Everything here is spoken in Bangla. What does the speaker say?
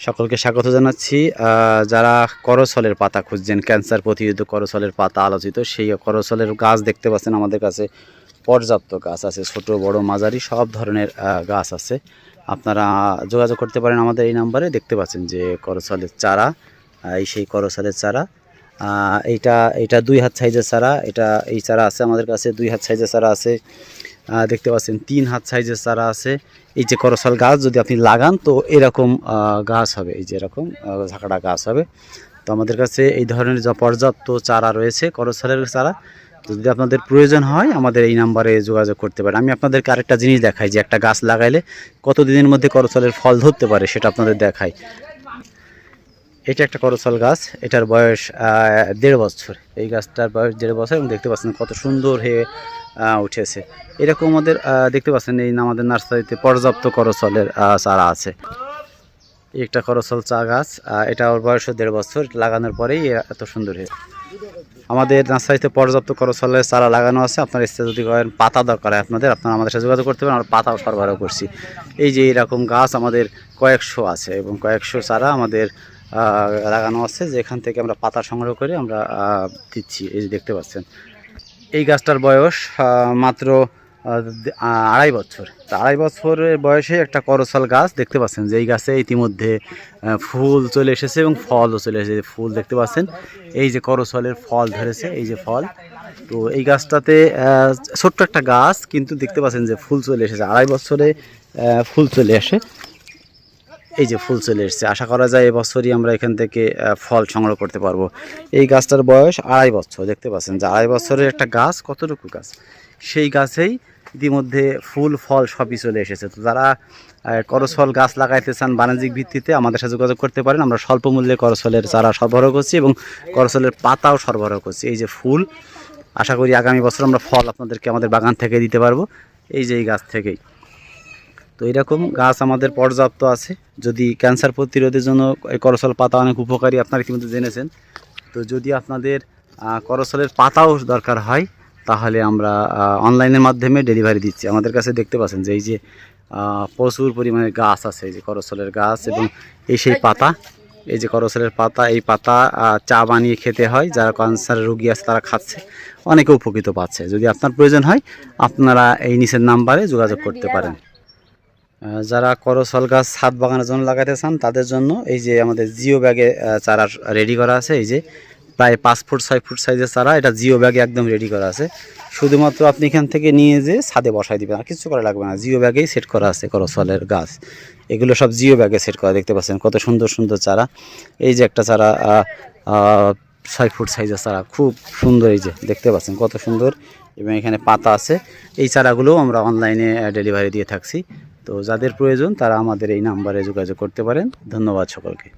সকলকে স্বাগত জানাচ্ছি। যারা করসলের পাতা খুঁজছেন, ক্যান্সার প্রতিরোধক করসলের পাতা আলোচিত, সেই করসলের গাছ দেখতে পাচ্ছেন আমাদের কাছে পর্যাপ্ত গাছ আছে, ছোট, বড়, মাঝারি, সব ধরনের গাছ আছে। আপনারা যোগাযোগ করতে পারেন আমাদের এই নাম্বারে, দেখতে পাচ্ছেন যে করসলের চারা এই সেই করসলের চারা। এইটা এটা দুই হাত সাইজের চারা, এটা, এই চারা আছে আমাদের কাছে, দুই হাত সাইজের চারা আছে। দেখতে পাচ্ছেন, তিন হাত সাইজের চারা আছে। এই যে করসল গাছ যদি আপনি লাগান, তো এরকম গাছ হবে। এই যে এরকম ঝাঁকড়া গাছ হবে। তো আমাদের কাছে এই ধরনের যা পর্যাপ্ত চারা রয়েছে, করসলের চারা যদি আপনাদের প্রয়োজন হয়, আমাদের এই নাম্বারে যোগাযোগ করতে পারেন। আমি আপনাদেরকে আরেকটা জিনিস দেখাই, যে একটা গাছ লাগাইলে কত দিনের মধ্যে করসলের ফল ধরতে পারে, সেটা আপনাদের দেখাই। এটা একটা করসল গাছ। এটার বয়স দেড় বছর। এই গাছটার বয়স দেড় বছর এবং দেখতে পাচ্ছেন কত সুন্দর হয়ে উঠেছে। এরকম আমাদের দেখতে পাচ্ছেন এই আমাদের নার্সারিতে পর্যাপ্ত করসলের চারা আছে। একটা করসল চা গাছ এটা ওর বয়স দেড় বছর, লাগানোর পরেই এত সুন্দর হয়ে আমাদের নার্সারিতে পর্যাপ্ত করসলের চারা লাগানো আছে। আপনার ইচ্ছে যদি করেন, পাতা দরকার হয় আপনাদের, আপনারা আমাদের সাথে যোগাযোগ করতে পারেন, আমরা পাতাও সরবরাহ করছি। এই যে এরকম গাছ আমাদের কয়েকশো আছে এবং কয়েকশো চারা আমাদের লাগানো আছে যেখান থেকে আমরা পাতা সংগ্রহ করে আমরা দিচ্ছি। এই যে দেখতে পাচ্ছেন। এই গাছটার বয়স মাত্র আড়াই বছর। তা আড়াই বছরের বয়সে একটা করসল গাছ দেখতে পাচ্ছেন, যে এই গাছে ইতিমধ্যে ফুল চলে এসেছে এবং ফলও চলে এসেছে। ফুল দেখতে পাচ্ছেন, এই যে করসলের ফল ধরেছে, এই যে ফল। তো এই গাছটাতে ছোট্ট একটা গাছ, কিন্তু দেখতে পাচ্ছেন যে ফুল চলে এসেছে। আড়াই বছরে ফুল চলে আসে। এই যে ফুল চলে এসেছে। আশা করা যায় এবছরই আমরা এখান থেকে ফল সংগ্রহ করতে পারব। এই গাছটার বয়স আড়াই বছর দেখতে পাচ্ছেন যে আড়াই বছরের একটা গাছ কতটুকু গাছ? সেই গাছেই ইতিমধ্যে ফুল ফল সবই চলে এসেছে। তো যারা আহ, করসল গাছ লাগাইতে চান বাণিজ্যিক ভিত্তিতে আমাদের সাথে যোগাযোগ করতে পারেন। আমরা স্বল্প মূল্যে করসলের চারা সরবরাহ করছি এবং করসলের পাতাও সরবরাহ করছি। এই যে ফুল আশা করি আগামী বছর আমরা ফল আপনাদেরকে আমাদের বাগান থেকে দিতে পারব। এই যে এই গাছ থেকেই। তো এরকম গাছ আমাদের পর্যাপ্ত আছে। যদি ক্যান্সার প্রতিরোধের জন্য এই করসল পাতা অনেক উপকারী, আপনারা কিন্তু জেনেছেন। তো যদি আপনাদের করসলের পাতাও দরকার হয়, তাহলে আমরা অনলাইনের মাধ্যমে ডেলিভারি দিচ্ছি। আমাদের কাছে দেখতে পাচ্ছেন যে এই যে প্রচুর পরিমাণে গাছ আছে, এই যে করসলের গাছ এবং এই সেই পাতা, এই যে করসলের পাতা, এই পাতা চা বানিয়ে খেতে হয়। যারা ক্যান্সার রোগী আছে, তারা খাচ্ছে। অনেকে উপকৃত পাচ্ছে। যদি আপনার প্রয়োজন হয়, আপনারা এই নিচের নাম্বারে যোগাযোগ করতে পারেন। যারা করসল গাছ ছাদ বাগানের জন্য লাগাতে চান, তাদের জন্য এই যে আমাদের জিও ব্যাগে চারা রেডি করা আছে। এই যে প্রায় পাঁচ ফুট, ছয় ফুট সাইজের চারা এটা জিও ব্যাগে একদম রেডি করা আছে। শুধুমাত্র আপনি এখান থেকে নিয়ে যে ছাদে বসাই দিবেন, আর কিছু করা লাগবে না। জিও ব্যাগেই সেট করা আছে করসলের গাছ। এগুলো সব জিও ব্যাগে সেট করা, দেখতে পাচ্ছেন কত সুন্দর সুন্দর চারা। এই যে একটা চারা ছয় ফুট সাইজের চারা, খুব সুন্দর এই যে, দেখতে পাচ্ছেন কত সুন্দর। এবং এখানে পাতা আছে। এই চারাগুলোও আমরা অনলাইনে ডেলিভারি দিয়ে থাকছি। তো যাদের প্রয়োজন তারা আমাদের এই নাম্বারে যোগাযোগ করতে পারেন। ধন্যবাদ সকলকে।